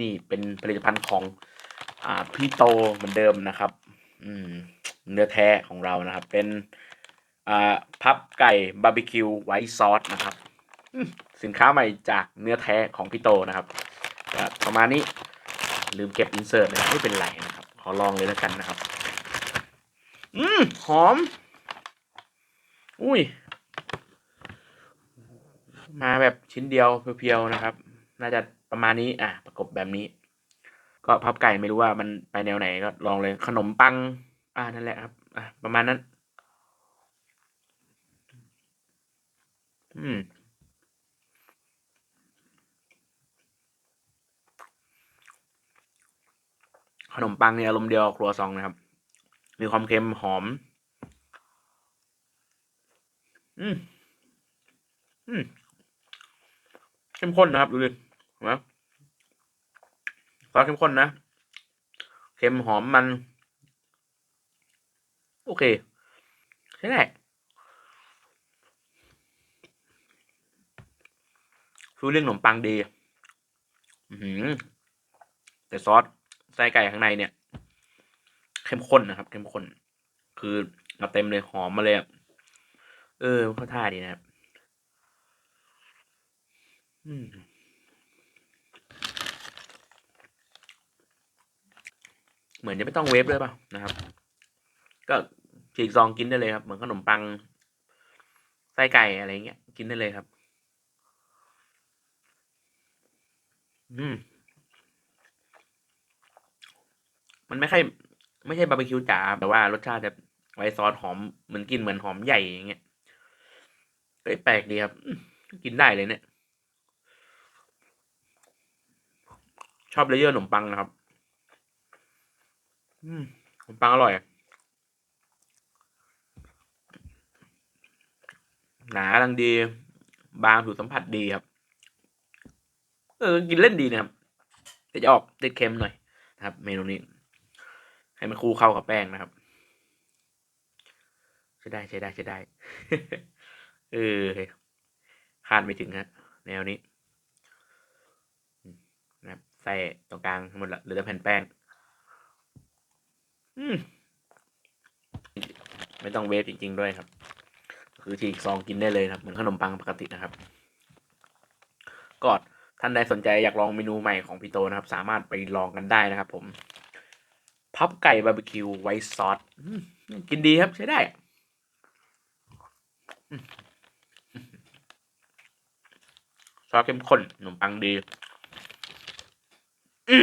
นี่เป็นผลิตภัณฑ์ของอ่าพี่โตเหมือนเดิมนะครับ อืมเนื้อแท้ของเรานะครับ เป็นอ่าพับไก่บาร์บีคิวไวท์ซอสนะครับสินค้าใหม่จากเนื้อแท้ของพี่โตนะครับประมาณนี้ลืมเก็บอินเสิร์ตเลยไม่เป็นไรนะครับ ขอลองเลยแล้วกันนะครับ อืมหอม อุ้ย มาแบบชิ้นเดียวเพียวๆนะครับ น่าจะประมาณนี้ อะ ประกบแบบนี้ ก็พับไก่ไม่รู้ว่ามันไปแนวไหนก็ลองเลย ขนมปัง อ่านั่นแหละครับ อะประมาณนั้น อืมขนมปังเนี่ยอารมณ์เดียวครัวซองนะครับ มีความเค็มหอม อืม อืม เข้มข้นนะครับ ดูดิเห็ นไหมซอสเข้มข้นนะ เค็มหอมมัน โอเคใช่ได้ฟิลลิ่งขนมปังดีหืแต่ซอสไส้ไก่ข้างในเนี่ย เข้มข้นนะครับ เข้มข้น คือมาเต็มเลยหอมมาเลยเออเข้าท่าดีนะครับ อืม เหมือนจะไม่ต้องเวฟเลยเปล่านะครับ ก็ฉีกซองกินได้เลยครับ เหมือนขนมปังไส้ไก่อะไรเงี้ย กินได้เลยครับ อืม มันไม่ใช่ไม่ใช่บาร์บีคิวจ๋าแต่ว่ารสชาติแบบไวซอสหอมเหมือนกินเหมือนหอมใหญ่อย่างเงี้ยเอ้ยแปลกดีครับ กินได้เลยเนี่ย ชอบเลเยอร์ขนมปังนะครับ อืมขนมปังอร่อยหนากำลังดี บางถูกสัมผัสดีครับ เออ กินเล่นดีนะครับ แต่จะออกติดเค็มหน่อยนะครับ เมนูนี้ ให้มันคู่เข้ากับแป้งนะครับใช้ได้ใช้ได้ใช้ได้ เออคาดไม่ถึงฮะแนวนี้นะครับใส่ตรงกลางหมดละเหลือแต่แผ่นแป้ง ไม่ต้องเวฟจริง ๆ ด้วยครับ คือฉีกซองกินได้เลยครับ เหมือนขนมปังปกตินะครับ ก็ท่านใดสนใจอยากลองเมนูใหม่ของพี่โตนะครับ สามารถไปลองกันได้นะครับ ผม พับไก่บาร์บีคิวไวท์ซอสกินดีครับใช้ได้ซอสเข้มข้นขนมปังดี อื